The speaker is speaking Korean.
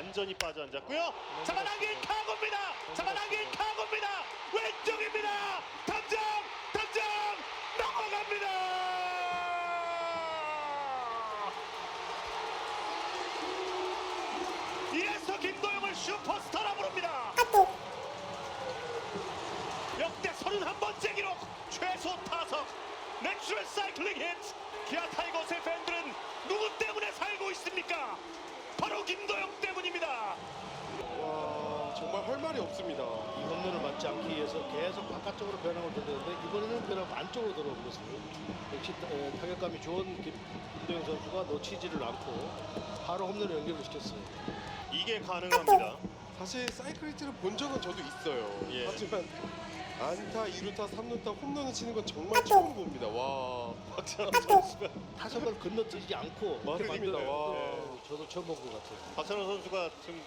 완전히 빠져 앉았고요. 잡아당긴 카고입니다. 잡아당긴 카고입니다. 왼쪽입니다. 탐정, 탐정 넘어갑니다. 이래서 김도영을 슈퍼스타라 부릅니다. 역대 31번째 기록 최소 타석 내추럴 사이클링 히트 기아 타이거스의 팬들은 누구 때문에 살고 있습니까? 바로 김도영 때문입니다. 할 말이 없습니다. 이 홈런을 맞지 않기 위해서 계속 바깥쪽으로 변화를 줬는데 이번에는 변화가 안쪽으로 들어온 것을 역시 에, 타격감이 좋은 김- 김도영 선수가 놓치지를 않고 바로 홈런을 연결을 시켰어요. 이게 가능합니다. 사실 사이클리트를 본 적은 저도 있어요. 예. 하지만 안타, 2루타, 3루타 홈런을 치는 건 정말 처음 봅니다. 와 박찬호 선수가 타석을 건너뛰지 않고 이렇게 맞습니다. 만들어요. 와. 네, 저도 처음 본 것 같아요. 박찬호 선수가 지금